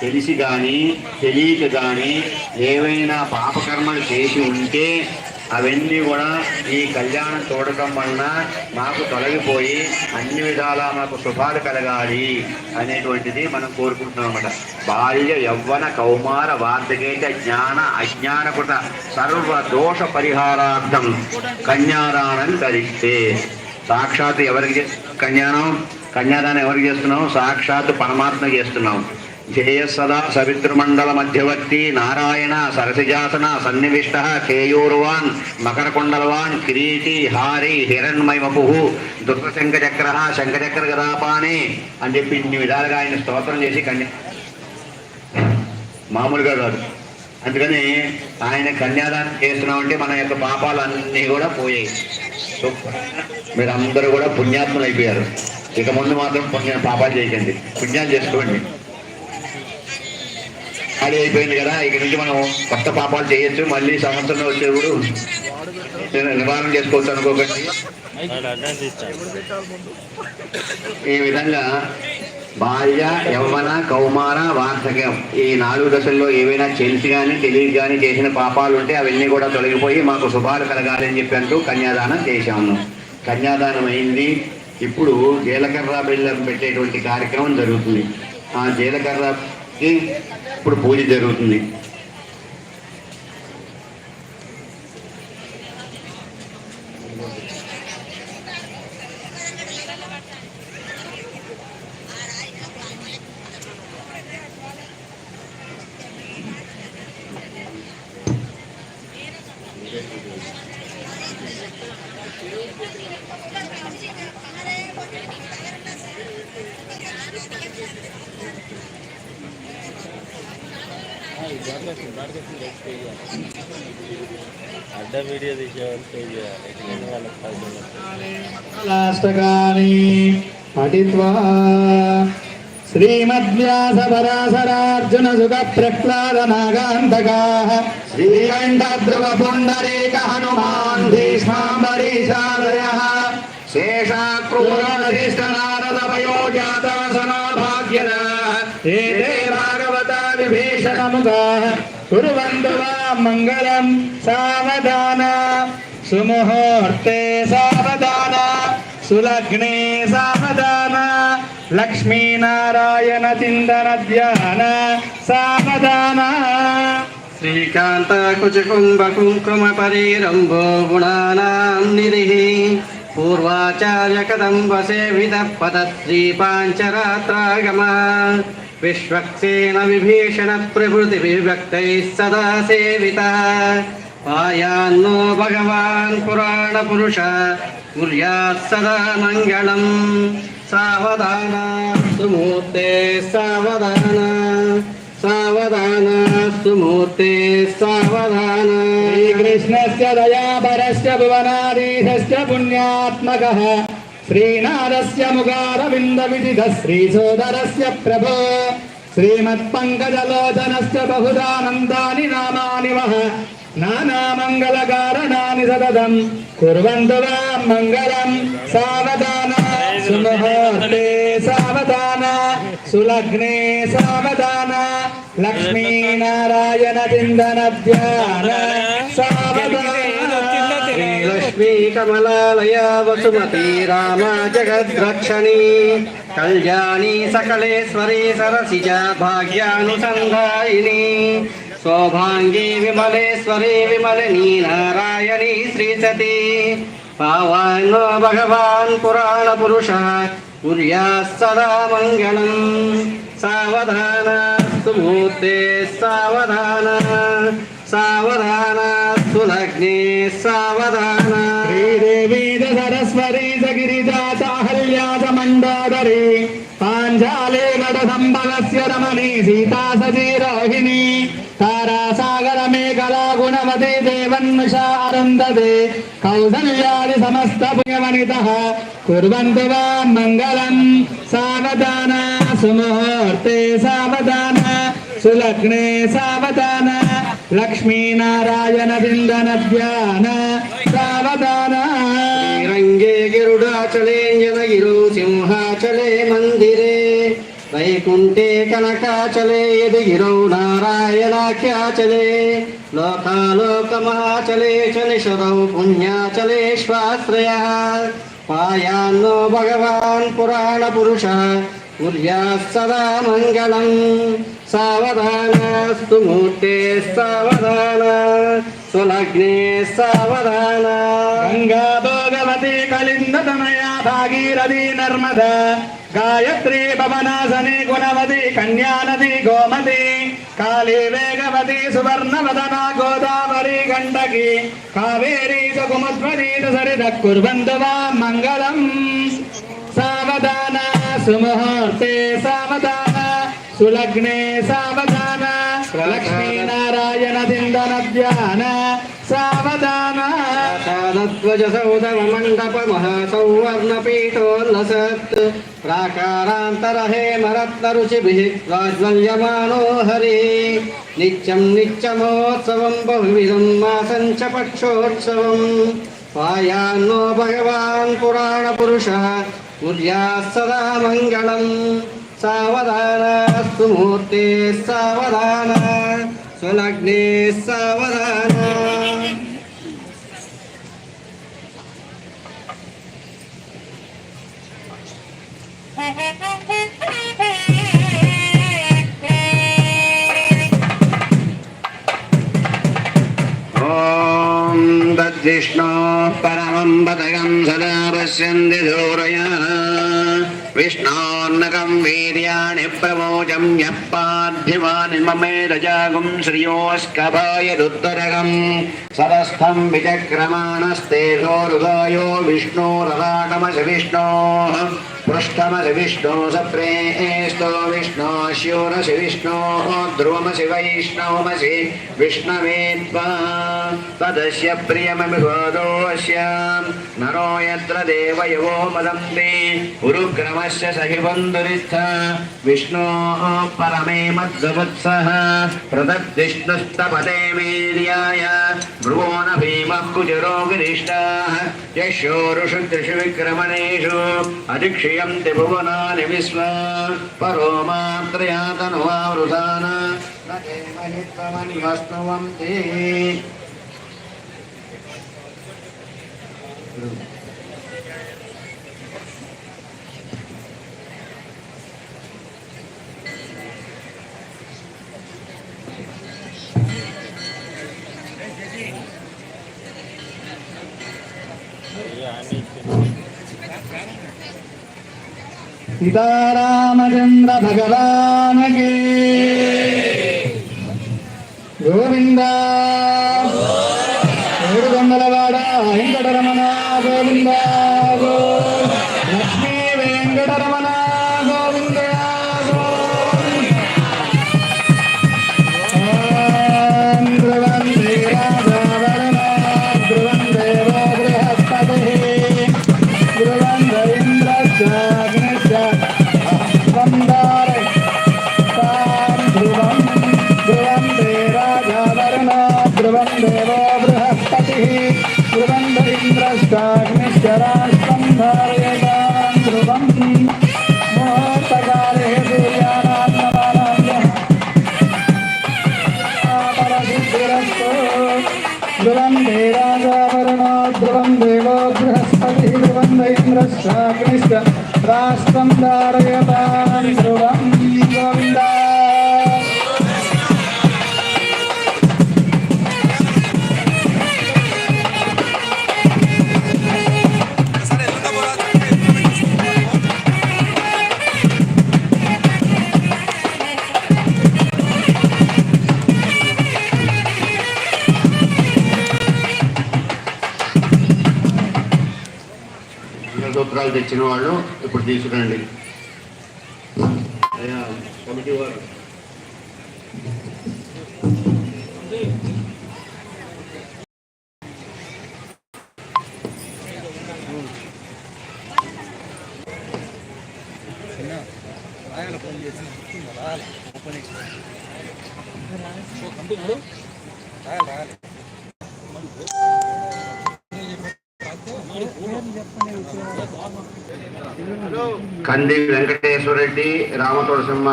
తెలిసి కానీ తెలియక కానీ ఏవైనా పాపకర్మలు చేసి ఉంటే అవన్నీ కూడా ఈ కళ్యాణం చూడటం వలన మాకు తొలగిపోయి అన్ని విధాలా మాకు శుభాలు కలగాలి అనేటువంటిది మనం కోరుకుంటున్నాం అనమాట బాల్య యవ్వన కౌమార వార్ధకేత జ్ఞాన అజ్ఞానకృత సర్వ దోష పరిహారార్థం కన్యాదానం కలిస్తే సాక్షాత్ ఎవరికి కన్యానం కన్యాదానం ఎవరికి చేస్తున్నాం? సాక్షాత్ పరమాత్మ చేస్తున్నాం. జయ సదా సవితృమండల మధ్యవర్తి నారాయణ సరసిజాసన సన్నివిష్ట కేయూర్వాన్ మకరకుండలవాన్ కిరీటి హారి హిరణ్మయమపు దుర్గశంఖచక్ర శంఖచక్ర గదాపానే అని చెప్పి ఇన్ని విధాలుగా ఆయన స్తోత్రం చేసి కన్యా మామూలుగా కాదు. అందుకని ఆయన కన్యాదానం చేస్తున్నామంటే మన యొక్క పాపాలు అన్నీ కూడా పోయాయి. మీరు అందరూ కూడా పుణ్యాత్ములు అయిపోయారు ఇక ముందు మాత్రం పుణ్య పాపాలు చేయకండి. పుణ్యాలు చేసుకోండి. ఖాళీ అయిపోయింది కదా ఇక నుంచి మనం కొత్త పాపాలు చేయొచ్చు. మళ్ళీ సంవత్సరంలో వచ్చేప్పుడు నివారణ చేసుకోవచ్చు అనుకోకండి. ఈ విధంగా బాల్య యవ్వన కౌమార వార్ధక్యం ఈ నాలుగు దశల్లో ఏవైనా తెలిసి కానీ తెలియదు కానీ చేసిన పాపాలు ఉంటే అవన్నీ కూడా తొలగిపోయి మాకు శుభాలు కలగాలి అని చెప్పి అంటూ కన్యాదానం చేశాము. కన్యాదానం అయింది. ఇప్పుడు జీలకర్ర బెల్లం పెట్టేటువంటి కార్యక్రమం జరుగుతుంది. ఆ జీలకర్ర ఇప్పుడు పూజ జరుగుతుంది. అడ్డ వీడియో తీసేవాళ్ళు పే చేయాలి. పఠిత్వా శ్రీమద్వ్యాసపరాశరార్జున సుఖ ప్రహ్లాద నాగాంతకా పుండరీక హనుమాన్ భీష్మాంబరీశాదయ విభీషణముగా కుర్వంతు వా మంగళం సావధాన. సుముహూర్తే సావధాన సులగ్నే సావధాన. లక్ష్మీనారాయణ చిందన ధ్యాన సావధాన. శ్రీకాంత కుచకుంభ కుంకుమ పరీరంభో గుణానాం నిధి పూర్వాచార్య కదంబ సేవిత పద శ్రీ పాంచరాత్రాగమ విశ్వక్సేన విభీషణ ప్రభృతి విభక్తై సదా సేవిత పాయాన్నో భగవాన్ పురాణ పురుష కుర్యాత్ సదా మంగళం సావధాన సుమూర్తే సావధాన సావధాన సుమూర్తే సావధాన శ్రీకృష్ణస్య శ్రీనారస్య భువనాధీశస్య పుణ్యాత్మకः శ్రీనాథస్య ముఖారవింద విదిధ శ్రీసోదరస్య ప్రభో శ్రీమత్పంకజలోచనస్య బహుదానందాని నామాని వః నానామంగళకారణాని సతతం కుర్వంతు వా మంగళం సావధాన సుముహూర్తే సావధాన సులగ్నే సావధాన లక్ష్మీనారాయణ చిందన ధ్యాన సావధాన లక్ష్మీ కమలాలయ వసుమతి రామ జగద్రక్షణి కళ్యాణి సకలేశ్వరి సరసిజ భాగ్యానుసంధాయిని. సౌభాంగి విమలేశ్వరి విమలిని నారాయణి శ్రీసతి. పావాన్నో భగవాన్ పురాణ పురుష కుర్యా సదా మంగళం. సావధాన సుమూర్తే సావధాన. సావధాన సులగ్నే సావధాన శ్రీదేవీ సరస్వరీ సగిరిజా మండోదరి పాంచాలే నడ సంభవస్య రమణి సీతా సజీరోహిణి తారాసాగర మేఖలా గుణవతి దేవన్నుషా అరుంధతే కౌసల్యాది సమస్త పుణ్యవనిత కుర్వంతు వా మంగళం సావధాన సుముహూర్తే సావధాన సులగ్నే సావధాన లక్ష్మీనారాయణ విందన ధ్యాన సావధాన. రంగే గిరుడాచలే జనగిరు సింహాచలే మందిరే. వైకుంఠే కనకాచలే యది గిరౌ నారాయణాఖ్యాచలే. లోకాలోకమహాచలే చ నిషదౌ పుణ్యాచలేష్వాశ్రయ పాయాన్నో భగవాన్ పురాణ పురుష. కుర్యాత్ సదా మంగళం సావధానస్తు మూర్తే సావధాన. సులగ్నే సావధాన. గంగా భోగవతి కలింద తనయా భాగీరథి నర్మద. గాయత్రి పవనాసని గుణవతి కన్యా నది గోమతి. కాళీ వేగవతి సువర్ణవదన గోదావరి గండకి. కావేరీ సుకుమధ్వరీ సరిద కుర్వంతు వా మంగళం. సావధాన सुमुहूर्ते सावधान सुलग्ने सावधान लक्ष्मीनारायण चिन्तन ध्यान सावधान सौवर्णपीठोल्लसत् प्राकारान्तरहे मरत्नरुचिभिः प्राज्वल्यमानो हरिः नित्यं नित्यमोत्सवं च पक्षोत्सवं पायान्नो भगवान् पुराणपुरुषः పాయాన్నో భగవాన్ పురాణ పురుష కుర్యాత్ సదా మంగళం సావధానస్తు మూర్తే సావధాన तद्विष्णो परमं पदकं सदा पश्यन्ति दूरयः विष्णोन्नकं वीर्याणि प्रमोचं यः पार्थिवानि ममेरजागुं श्रियोस्कभाय रुद्रगं सरस्थं विचक्रमाणस्ते सोरुदायो विष्णोरलाटमस विष्णोः पृष्ठमसि विष्णो सप्रेस्तो विष्णो शूरसि विष्णो ध्रुवमसि वैष्णवमसि विष्णवे त्वा तदस्य प्रियमभिभोदोऽस्य नरो यत्र देवयवो वदन्ति उरुक्रमस्य सहि बन्धुरित्थ विष्णोः परमे मद्वत्सः प्रदद्विष्णुस्तपदे वीर्याय भ्रुवो न भीमः कुजरो गिरिष्टाः यशोरुषु त्रिषु विक्रमणेषु अधिक्षयन्ति भुवनानि विश्व परो मात्रया तनुवावृधान न देवहि त्वमन्वस्तुवन्ति సీతారామచంద్ర భగవాన్ ఏడు వందల వాడ వెంకటరమణ గోవింద. ధ్రువం దేరాజావరుణో ధ్రువం దేవో బృహస్పతి ధ్రువం ఇంద్రశ్చాగ్నిశ్చ రాష్ట్రం ధారయతాం ధ్రువం గోవింద మంత్రసూత్రాలు తెచ్చిన వాళ్ళు ఇప్పుడు తీసుకురండి. కమిటీ వారు. రాయాలి రాయాలి కంది వెంకటేశ్వర రెడ్డి రామతోడసింహ